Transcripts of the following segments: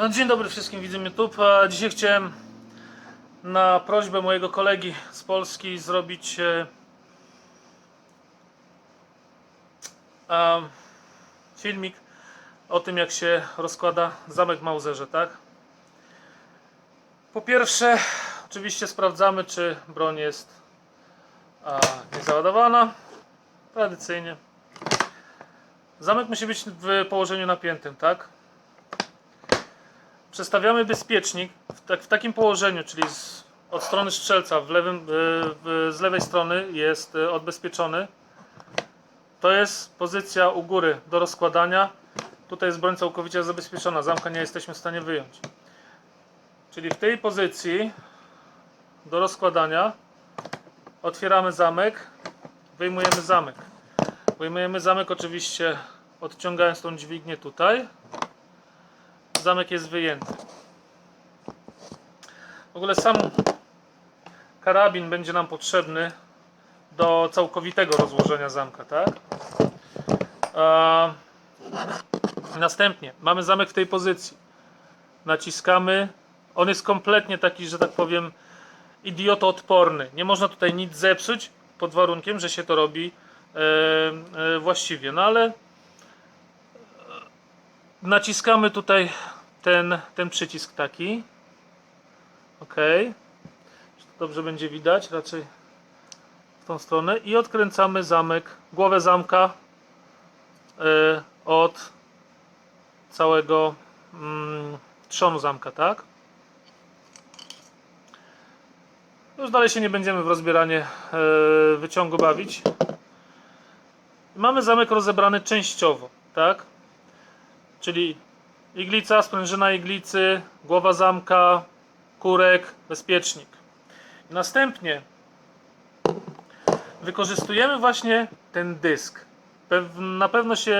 No, dzień dobry wszystkim widzom YouTube. Dzisiaj chciałem na prośbę mojego kolegi z Polski zrobić e, filmik o tym jak się rozkłada zamek Mauserze, tak? Po pierwsze, oczywiście sprawdzamy czy broń jest niezaładowana. Tradycyjnie. Zamek musi być w położeniu napiętym, tak? Przestawiamy bezpiecznik w, tak, w takim położeniu, czyli z, od strony strzelca w lewym, e, w, z lewej strony jest e, odbezpieczony. To jest pozycja u góry do rozkładania. Tutaj jest broń całkowicie zabezpieczona, zamka nie jesteśmy w stanie wyjąć. Czyli w tej pozycji do rozkładania otwieramy zamek, wyjmujemy zamek. Wyjmujemy zamek oczywiście odciągając tą dźwignię tutaj zamek jest wyjęty. W ogóle sam karabin będzie nam potrzebny do całkowitego rozłożenia zamka, tak? Następnie mamy zamek w tej pozycji. Naciskamy. On jest kompletnie taki, że tak powiem, idiotoodporny. Nie można tutaj nic zepsuć pod warunkiem, że się to robi e, e, właściwie. No ale naciskamy tutaj ten, ten przycisk taki. Ok. Czy to dobrze będzie widać? Raczej w tą stronę. I odkręcamy zamek, głowę zamka e, od całego mm, trzonu zamka, tak? Już dalej się nie będziemy w rozbieranie e, wyciągu bawić. Mamy zamek rozebrany częściowo, tak? Czyli iglica, sprężyna iglicy, głowa zamka, kurek, bezpiecznik. Następnie wykorzystujemy właśnie ten dysk. Na pewno się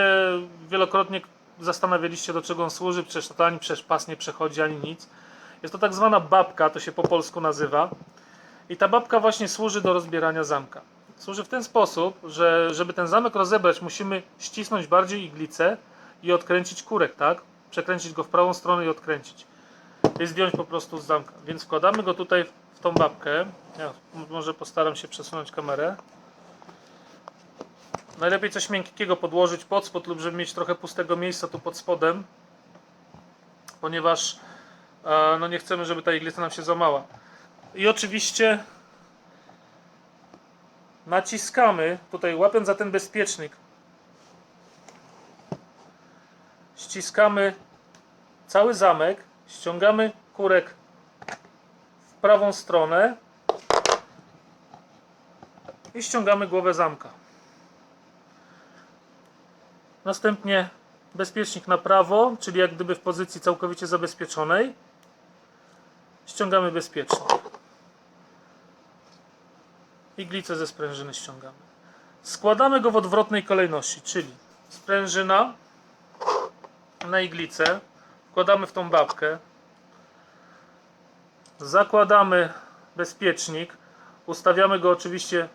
wielokrotnie zastanawialiście, do czego on służy. Przecież to ani przez pas nie przechodzi, ani nic. Jest to tak zwana babka, to się po polsku nazywa. I ta babka właśnie służy do rozbierania zamka. Służy w ten sposób, że żeby ten zamek rozebrać, musimy ścisnąć bardziej iglicę i odkręcić kurek, tak? Przekręcić go w prawą stronę i odkręcić. I zdjąć po prostu z zamka. Więc wkładamy go tutaj w tą babkę. Ja może postaram się przesunąć kamerę. Najlepiej coś miękkiego podłożyć pod spód lub żeby mieć trochę pustego miejsca tu pod spodem. Ponieważ e, no nie chcemy, żeby ta iglica nam się złamała. I oczywiście naciskamy tutaj łapiąc za ten bezpiecznik ściskamy cały zamek, ściągamy kurek w prawą stronę i ściągamy głowę zamka. Następnie bezpiecznik na prawo, czyli jak gdyby w pozycji całkowicie zabezpieczonej. Ściągamy bezpiecznik. Iglicę ze sprężyny ściągamy. Składamy go w odwrotnej kolejności, czyli sprężyna, na iglicę, wkładamy w tą babkę, zakładamy bezpiecznik, ustawiamy go oczywiście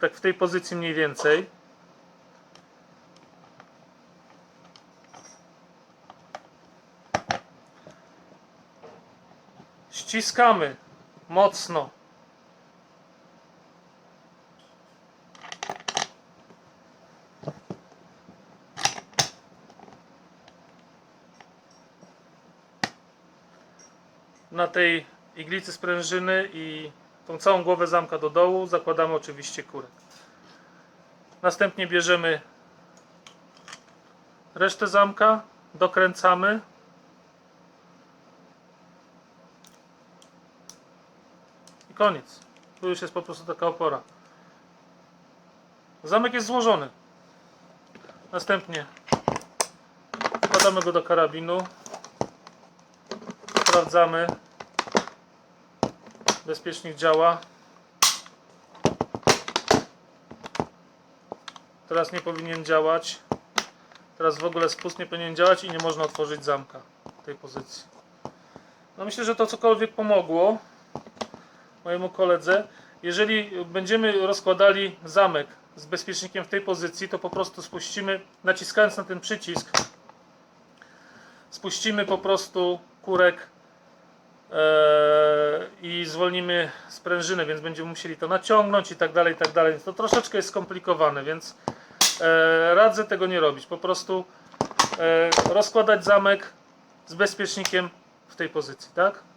tak w tej pozycji mniej więcej. Ściskamy mocno na tej iglicy sprężyny i tą całą głowę zamka do dołu zakładamy oczywiście kurek. Następnie bierzemy resztę zamka, dokręcamy. I koniec. Tu już jest po prostu taka opora. Zamek jest złożony. Następnie wkładamy go do karabinu. Sprawdzamy. Bezpiecznik działa. Teraz nie powinien działać. Teraz w ogóle spust nie powinien działać i nie można otworzyć zamka w tej pozycji. No myślę, że to cokolwiek pomogło mojemu koledze. Jeżeli będziemy rozkładali zamek z bezpiecznikiem w tej pozycji, to po prostu spuścimy, naciskając na ten przycisk, spuścimy po prostu kurek i zwolnimy sprężynę, więc będziemy musieli to naciągnąć i tak dalej, i tak dalej. Więc to troszeczkę jest skomplikowane, więc e, radzę tego nie robić. Po prostu e, rozkładać zamek z bezpiecznikiem w tej pozycji, tak?